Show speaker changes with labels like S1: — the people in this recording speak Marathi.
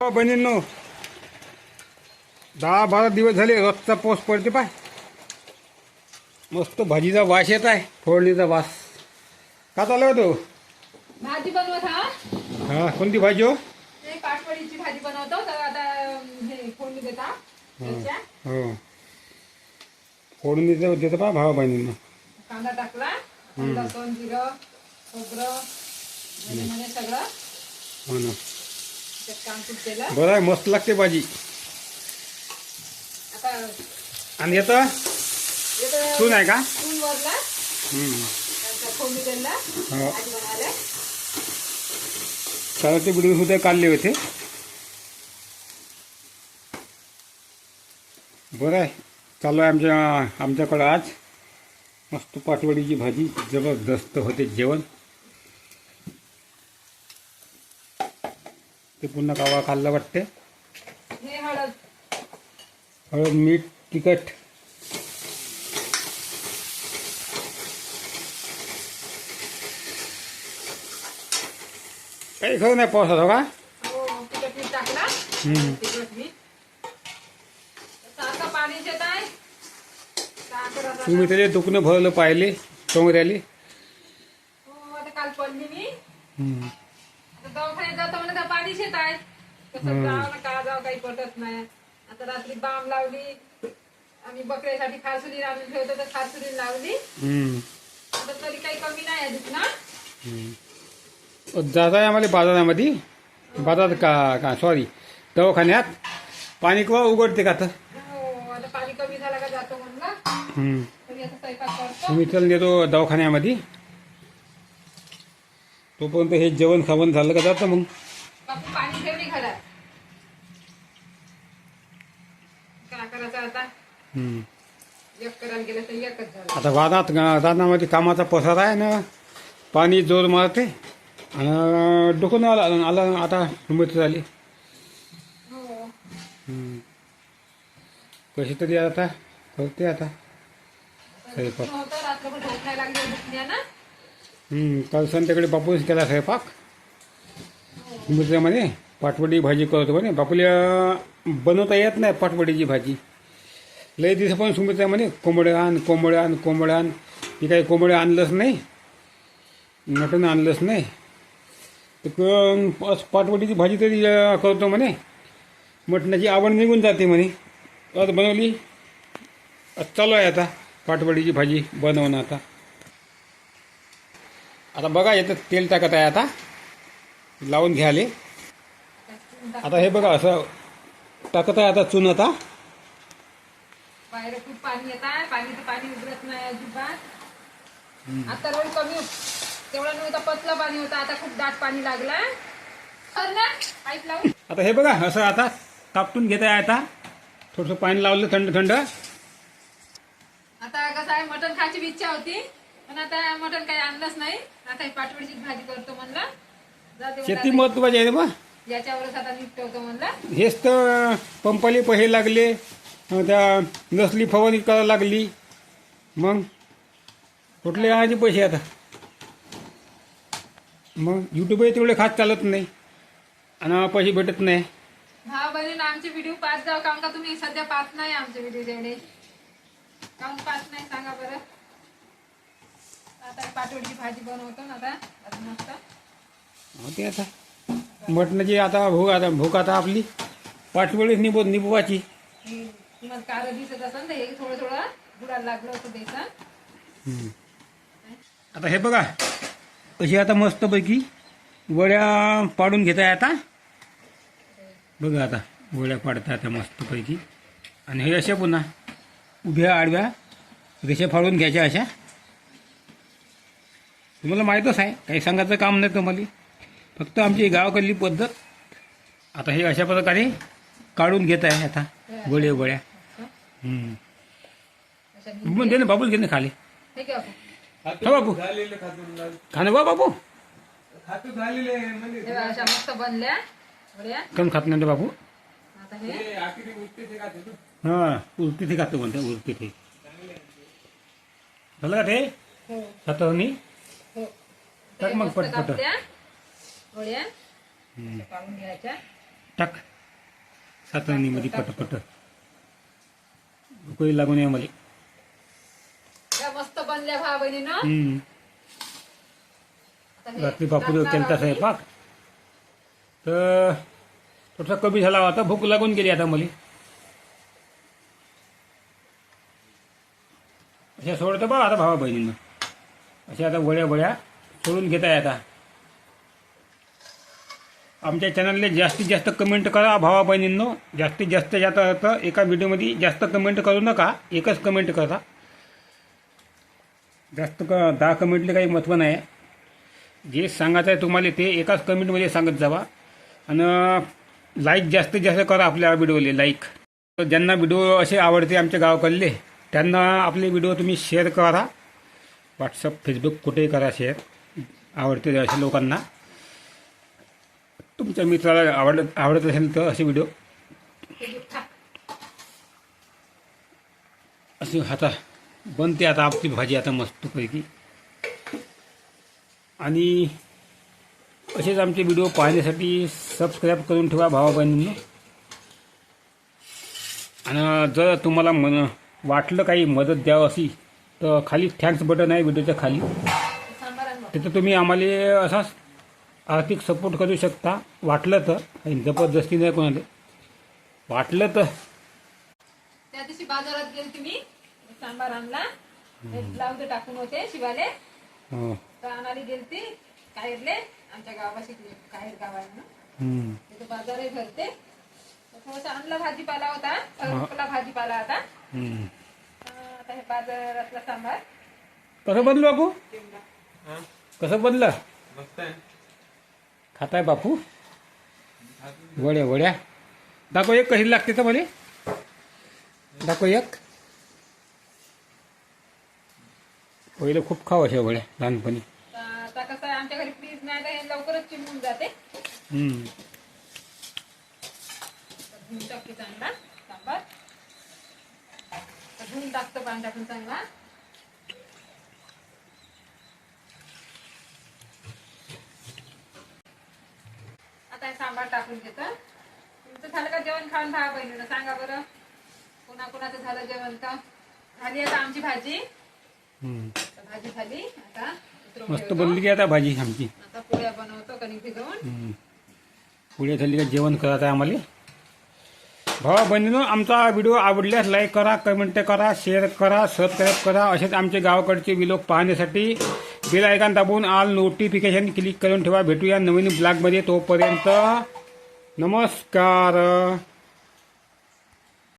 S1: हो बहिणींनो दहा बारा दिवस झाले रोजचा पाऊस पडते पाय. मस्त भाजीचा वास येत आहे फोडणीचा वास. का चालू होतो
S2: भाजी बनवत हा?
S1: हा कोणती भाजी हो?
S2: ते पाटवडीची भाजी बनवतो तर आता अं, हे फोडणी देता. त्याच्या.
S1: हो. फोडणीचं देतं पा भावा बहिणींना.
S2: कांदा टाकला लसूण जिरं खोबरं सगळं.
S1: हो ना. बरं आहे मस्त लागते भाजी. आणि येतं? सून आहे का? हो. चालते व्हिडिओ सुद्धा काढले होते. बरं आहे. चालू आहे आमच्या आमच्याकडं आज. मस्त पाटवडीची भाजी. जबरदस्त होते जेवण. ते पुन्हा कावा खाल्लं वाटते
S2: हळद.
S1: मीठ तिखट. काही खरं नाही पावसात हो? का तुम्ही त्याचे दुखणं भरलं पाहिले टोंगऱ्याले.
S2: हो काल पडली मी. पाणी शेत आहे कसं जावं ना का जावं काही पटत नाही. आता रात्री बाम लावली आम्ही बकऱ्यासाठी खारसुली आणून ठेवतो तर खारसुली लावली. आता तरी काही कमी नाही आहे
S1: जाता आहे आम्हाला बाजारामध्ये? बाजारात का का सॉरी दवाखान्यात? पाणी केव्हा उघडते का तर
S2: हो पाणी कमी झालं का जातो म्हणलं.
S1: तुम्ही चल नेतो दवाखान्यामध्ये. तोपर्यंत हे जेवण खावण झालं का जातं मग?
S2: बापू पाणी ठेवली घरात. काय करायचं आता?
S1: हम्म.
S2: एक करायला गेलं तर एकच झालं.
S1: आता वादात रानामध्ये कामाचा पसारा आहे ना पाणी जोर मारते आणि डोकं आलं आलं आता सुमत झाली.
S2: हो.
S1: कशी तरी आता करते आता. स्वयंपाक
S2: होतं रात्रभर झोप नाही लागली
S1: हम्म, काल संध्याकडे बापूच केला स्वयंपाक. म्हणे पाटवडी भाजी करतो म्हणे. बापल्या बनवता येत नाही पाटवडीची भाजी. लय दिवस पण सुमित्रा म्हणे कोंबड्या आण कोंबड्या आण कोंबड्या आण. मी काही कोंबड्या आणलंच नाही. मटण आणलंच नाही. तर पाटवडीची भाजी तरी करतो म्हणे. मटणाची आवड निघून जाते म्हणे. आज बनवली. चालू आहे आता पाटवडीची भाजी बनवणं आता. आता बघा येतं तेल टाकत आहे आता. लावून घ्याले आता हे बघा असं टाकत आहे आता चून आता.
S2: बाहेर खूप पाणी येत आहे. पाणीचं पाणी उतरत नाही अजिबात. आता रोड कमी होत- तेवढा नव्हता पतला पाणी होता. आता खूप दाट पाणी लागला चल ना पाईप लावून.
S1: आता हे बघा असं आता तापटून घेत आहे आता. थोडंसं पाणी लावलं थंड थंड.
S2: आता कसं आहे मटण खायची इच्छा होती. पण आता मटण काही आणलंच नाही. आता पाटवडीची भाजी करतो म्हणलं.
S1: शेती महत्वाची आहे बा.
S2: याच्यावरच आता निपटवतो म्हणलं.
S1: हेच तर पंपाले पैसे लागले त्या नसली फवारणी करायला लागली. मग कुठले आणायचे पैसे आता? मग युट्यूबही तेवढे खास चालत नाही. आणि पैसे भेटत नाही.
S2: भाव बहीण आमचे व्हिडिओ पाच जाऊ काऊन का तुम्ही सध्या पाहत नाही आमचे व्हिडिओ तेवढे काऊन पाहत नाही? सांगा बरं. आता पाटवडीची भाजी बनवतो ना आता. आता मस्त.
S1: होते आता. मटणाची आता भूक आता भूक आता आपली. पाठवळीच निबो निबवाची
S2: तुम्हाला कार दिसत असेल तर हे थोडं थोडं बुडायला लागलं होतं द्यायचं
S1: आता हे बघा अशी आता मस्तपैकी वड्या पाडून घेत आहे आता. बघा आता वड्या पाडता आता मस्तपैकी. आणि हे अशा पुन्हा उभ्या आडव्या रेषा फाडून घ्यायच्या अशा. तुम्हाला माहीतच आहे काही सांगायचं काम नाही तुम्हाला. फक्त आमची गावाकडली पद्धत. आता हे अशा प्रकारे काढून घेत आहे आता गोळ्या गोळ्या. मग दे ना बाबूल घे ना खाली.
S2: हे बापू.
S1: हा बाबू. खाणं बा बाबू.
S2: हे बघा, अशा मस्त बनल्या. वड्या
S1: कम खात नाही
S2: आता हे.
S1: हा उलटी ते. खातो म्हणते उलटी ते झालं का ते?
S2: हो.
S1: सातवणी
S2: हो.
S1: टाक मग पटपट
S2: वड्या काढून घ्यायच्या.
S1: टाक. सातरणीमध्ये पटपट. उकळी लागून आहे मला.
S2: त्या मस्त बनल्या भावा बहिणीनं.
S1: हम्म.
S2: आता हे
S1: रात्री बापूर
S2: टाकणार
S1: केलता. स्वयंपाक तर थोडासा कमी झाला होता भूक लागून गेली आता मला. अशा सोडतं बा आता भावा बहिणींना. अशा आता वड्या वड्या सोडून घेत आहे आता. आमच्या चॅनलला जास्तीत जास्त कमेंट करा भावा बहिणींनो. जास्तीत जास्त जात एका व्हिडिओमध्ये जास्त कमेंट करू नका एकच कमेंट करा. जास्त क दहा कमेंटले काही महत्त्व नाही जे सांगायचं आहे तुम्हाला ते एकाच कमेंटमध्ये सांगत जावा. आणि लाईक जास्तीत जास्त करा आपल्या व्हिडिओले लाईक तर ज्यांना व्हिडिओ असे आवडते आमच्या गावाकडले त्यांना आपले व्हिडिओ तुम्ही शेअर करा. व्हॉट्सअप फेसबुक कुठेही करा शेअर आवडते अशा लोकांना. तुमच्या मित्राला आवडत आवडत असेल तर असे व्हिडिओ. अशी आता बनते आता आपली भाजी आता मस्तपैकी आणि असेच आमचे व्हिडिओ पाहण्यासाठी सबस्क्राईब करून ठेवा भावा बहिणींनो आणि जर तुम्हाला मन वाटलं काही मदत द्यावं अशी तर खाली थँक्स बटन आहे व्हिडिओच्या खाली. तिथं तुम्ही आम्हाला असाच आर्थिक सपोर्ट करू शकता. वाटलं तर. जबरदस्ती नाही कोणाला. वाटलं तर.
S2: त्या दिवशी बाजारात गेली तुम्ही. सांबार आणला. ब्लाऊज टाकून होते शिवाले. तर आणायला गेलती काहेरले. आमच्या गावाशी काहेर गाव आहे ना
S1: हम्म.
S2: तिथं बाजारही भरते. थोडंसं आणला भाजीपाला होता. संपला भाजीपाला आता आता हे बाजारातला सांबार.
S1: कसं बदलू
S2: चिवडा.
S1: कसं बदलं खाताय बापू? वड्या वड्या. दाखव एक कशी लागते तर मला. दाखव एक. पहिले खूप खाव अशा वड्या लहानपणी.
S2: आता कसं आहे आमच्या घरी फ्रीज नाही तर हे लवकरच चिमून जाते.
S1: हम्म.
S2: तर धुवून टाकते चांगला सांबार. तर धुवून टाकतो पाणी टाकून चांगला. सांबार टाकून घेतो. तुमचं झालं का जेवण खाऊन भावा बहिणीनं सांगा बरं. कोणा कोणाचं झालं जेवण का? झाली आता आमची भाजी. भाजी झाली. आता उतरवून
S1: मस्त
S2: ठेवतो.
S1: बनली की आता भाजी आमची.
S2: आता पोळ्या बनवतो कणिक भिजवून.
S1: पुढे झाली का जेवण करत आहे आम्हाला? भावा बहिणीनं आमचा व्हिडिओ आवडल्यास लाईक करा कमेंट करा शेअर करा सबस्क्राईब करा. असेच आमचे गावाकडचे विलोक पाहण्यासाठी बेल आयकॉन दाबून आल नोटिफिकेशन क्लिक करून ठेवा. भेटूया नवीन ब्लॉगमध्ये तोपर्यंत. नमस्कार.